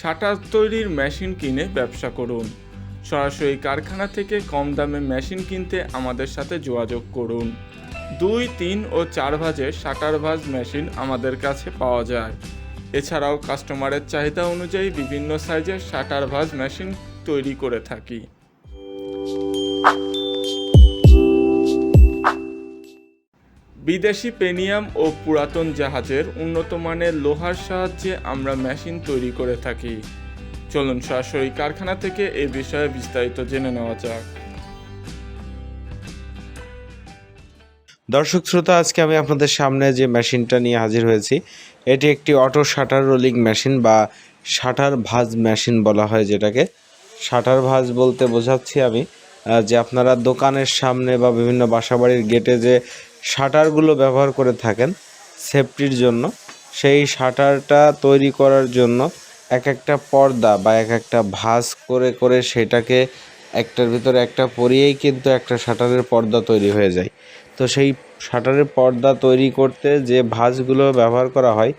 Shutter তৈরির machine কিনে ব্যবসা করুন। সরাসরি কারখানা থেকে কম দামে মেশিন কিনতে আমাদের সাথে যোগাযোগ করুন। দুই, তিন ও চার ভাজের শাটার ভাজ মেশিন আমাদের কাছে পাওয়া যায়। এছাড়াও কাস্টমারের চাহিদা অনুযায়ী বিভিন্ন সাইজের শাটার ভাজ মেশিন তৈরি করে থাকি। বিদেশি পেনিয়াম ও পুরাতন জাহাজের উন্নত মানের লোহার সাহায্যে আমরা মেশিন তৈরি করে থাকি। চলুন সরাসরি কারখানা থেকে এই বিষয়ে বিস্তারিত জেনে নেওয়া যাক। দর্শক শ্রোতা, আজকে আমি আপনাদের সামনে যে মেশিনটা নিয়ে হাজির হয়েছি, এটি একটি অটো শাটার রোলিং মেশিন বা শাটার ভাঁজ মেশিন বলা হয় যেটাকে। শাটার ভাঁজ বলতে বোঝাচ্ছি আমি। যে আপনারা দোকানের সামনে বা বিভিন্ন বাসাবাড়ির গেটে যে শাটারগুলো ব্যবহার করে থাকেন সেফটির জন্য, সেই শাটারটা তৈরি করার জন্য এক একটা পর্দা বা এক একটা ভাঁজ করে করে সেটাকে একটার ভিতরে একটা পরিয়েই কিন্তু একটা শাটারের পর্দা তৈরি হয়ে যায়। তো সেই শাটারের পর্দা তৈরি করতে যে ভাঁজগুলো ব্যবহার করা হয়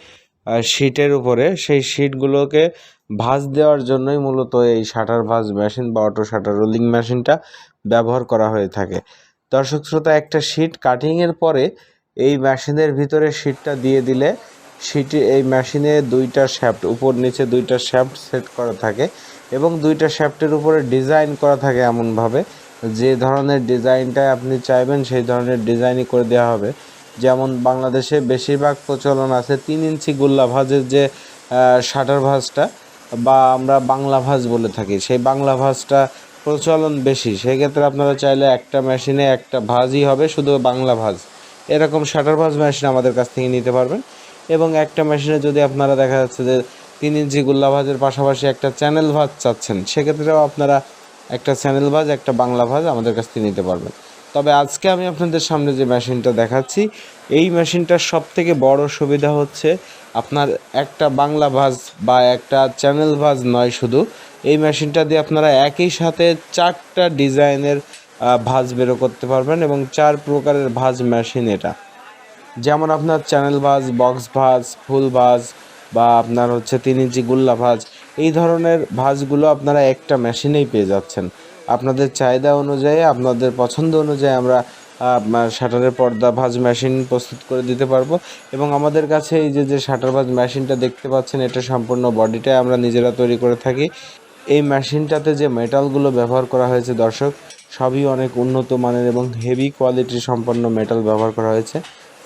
শিটের উপরে সেই শিটগুলোকে ভাঁজ দেওয়ার জন্যই মূলত এই শাটার ভাঁজ মেশিন বা অটো শাটার রোলিং মেশিনটা ব্যবহার করা হয়ে থাকে। দর্শক শ্রোতা, একটা শিট কাটিংয়ের পরে এই মেশিনের ভিতরে শিটটা দিয়ে দিলে শিটে এই মেশিনে দুইটা শ্যাফট উপর নিচে দুইটা শ্যাফট সেট করা থাকে এবং দুইটা শ্যাফটের উপরে ডিজাইন করা থাকে এমনভাবে। যে ধরনের ডিজাইনটা আপনি চাইবেন, সেই ধরনের ডিজাইনই করে দেওয়া হবে। যেমন বাংলাদেশে বেশিরভাগ প্রচলন আছে তিন ইঞ্চি গোল্লা ভাঁজের যে শাটার ভাঁজটা বা আমরা বাংলা ভাঁজ বলে থাকি, সেই বাংলা ভাঁজটা প্রচলন বেশি। সেক্ষেত্রে আপনারা চাইলে একটা মেশিনে একটা ভাঁজই হবে, শুধু বাংলা ভাঁজ। এরকম শাটার ভাঁজ মেশিন আমাদের কাছ থেকে নিতে পারবেন। এবং একটা মেশিনে যদি আপনারা দেখা যাচ্ছে যে তিন ইঞ্চি গোল্লা ভাঁজের পাশাপাশি একটা চ্যানেল ভাঁজ চাচ্ছেন, সেক্ষেত্রেও আপনারা একটা চ্যানেল ভাঁজ, একটা বাংলা ভাঁজ আমাদের কাছ থেকে নিতে পারবেন। তবে আজকে আমি আপনাদের সামনে যে মেশিনটা দেখাচ্ছি, এই মেশিনটার সব থেকে বড় সুবিধা হচ্ছে আপনার একটা বাংলা ভাঁজ বা একটা চ্যানেল ভাজ নয় শুধু। এই মেশিনটা দিয়ে আপনারা একই সাথে চারটা ডিজাইনের ভাঁজ বেরো করতে পারবেন এবং চার প্রকারের ভাঁজ মেশিন এটা। যেমন আপনার চ্যানেল ভাজ, বক্স ভাঁজ, ফুল ভাঁজ বা আপনার হচ্ছে তিন ইঞ্চি গুল্লা ভাঁজ, এই ধরনের ভাঁজগুলো আপনারা একটা মেশিনেই পেয়ে যাচ্ছেন। আপনাদের চাহিদা অনুযায়ী, আপনাদের পছন্দ অনুযায়ী আমরা শাটারের পর্দা ভাজ মেশিন প্রস্তুত করে দিতে পারব। এবং আমাদের কাছে এই যে যে শাটার ভাঁজ মেশিনটা দেখতে পাচ্ছেন, এটা সম্পূর্ণ বডিটাই আমরা নিজেরা তৈরি করে থাকি। এই মেশিনটাতে যে মেটালগুলো ব্যবহার করা হয়েছে, দর্শক, সবই অনেক উন্নত মানের এবং হেভি কোয়ালিটি সম্পন্ন মেটাল ব্যবহার করা হয়েছে।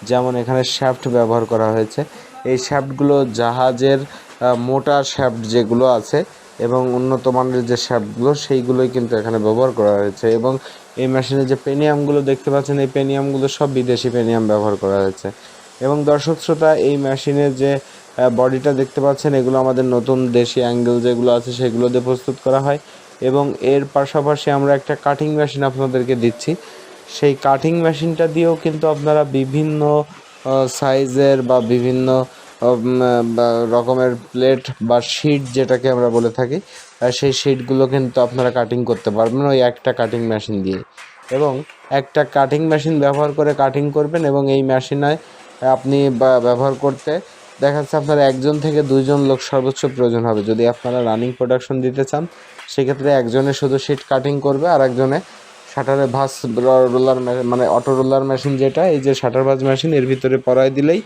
যেমন এখানে শ্যাফট ব্যবহার করা হয়েছে। এই শ্যাফটগুলো জাহাজের মোটা শ্যাফট যেগুলো আছে এবং উন্নত মানের যে শ্যাপগুলো, সেইগুলোই কিন্তু এখানে ব্যবহার করা হয়েছে। এবং এই মেশিনে যে পেনিয়ামগুলো দেখতে পাচ্ছেন, এই পেনিয়ামগুলো সব বিদেশি পেনিয়াম ব্যবহার করা হয়েছে। এবং দর্শক শ্রোতা, এই মেশিনের যে বডিটা দেখতে পাচ্ছেন, এগুলো আমাদের নতুন দেশি অ্যাঙ্গেল যেগুলো আছে, সেগুলো দিয়ে প্রস্তুত করা হয়। এবং এর পাশাপাশি আমরা একটা কাটিং মেশিন আপনাদেরকে দিচ্ছি। সেই কাটিং মেশিনটা দিয়েও কিন্তু আপনারা বিভিন্ন সাইজের বা বিভিন্ন রকমের প্লেট বা শিট যেটাকে আমরা বলে থাকি সেই শিটগুলো কিন্তু আপনারা কাটিং করতে পারবেন ওই একটা কাটিং মেশিন দিয়ে। এবং একটা কাটিং মেশিন ব্যবহার করে কাটিং করবেন এবং এই মেশিনে আপনি ব্যবহার করতে দেখা যাচ্ছে আপনার একজন থেকে দুইজন লোক সর্বোচ্চ প্রয়োজন হবে। যদি আপনারা রানিং প্রোডাকশন দিতে চান, সেক্ষেত্রে একজনে শুধু শিট কাটিং করবে আর একজনে শাটারে ভাঁজ রোলার মানে অটো রোলার মেশিন যেটা, এই যে শাটার ভাঁজ মেশিন এর ভিতরে পরায় দিলেই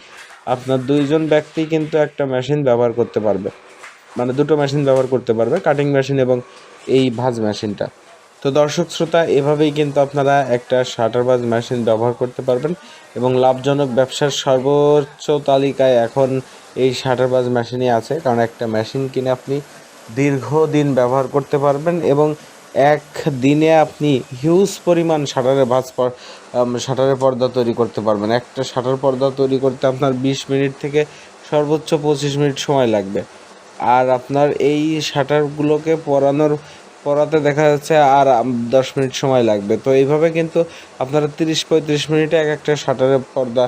আপনার দুইজন ব্যক্তি কিন্তু একটা মেশিন ব্যবহার করতে পারবে। মানে দুটো মেশিন ব্যবহার করতে পারবে কাটিং মেশিন এবং এই ভাজ মেশিনটা তো দর্শক শ্রোতা, এভাবেই কিন্তু আপনারা একটা শাটার ভাঁজ মেশিন ব্যবহার করতে পারবেন এবং লাভজনক ব্যবসার সর্বোচ্চ তালিকায় এখন এই শাটার ভাঁজ মেশিনই আছে। কারণ একটা মেশিন কিনে আপনি দীর্ঘদিন ব্যবহার করতে পারবেন এবং এক দিনে আপনি হিউজ পরিমাণ শাটারের ভাঁজ শাটারের পর্দা তৈরি করতে পারবেন। একটা শাটার পর্দা তৈরি করতে আপনার বিশ মিনিট থেকে সর্বোচ্চ পঁচিশ মিনিট সময় লাগবে। আর আপনার এই শাটারগুলোকে পরানোর, পরাতে দেখা যাচ্ছে আর দশ মিনিট সময় লাগবে। তো এইভাবে কিন্তু আপনারা তিরিশ পঁয়ত্রিশ মিনিটে এক একটা শাটারের পর্দা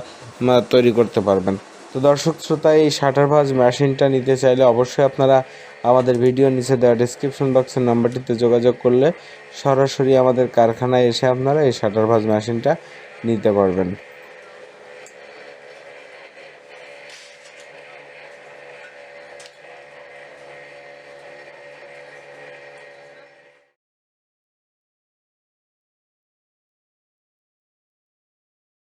তৈরি করতে পারবেন। তো দর্শক শ্রোতা, এই শাটার ভাঁজ মেশিনটা নিতে চাইলে অবশ্যই আপনারা আমাদের ভিডিও নিচে দেওয়া ডিসক্রিপশন বক্সের নাম্বারটিতে যোগাযোগ করলে সরাসরি আমাদের কারখানায় এসে আপনারা এই শাটার ভাজ মেশিনটা নিতে পারবেন।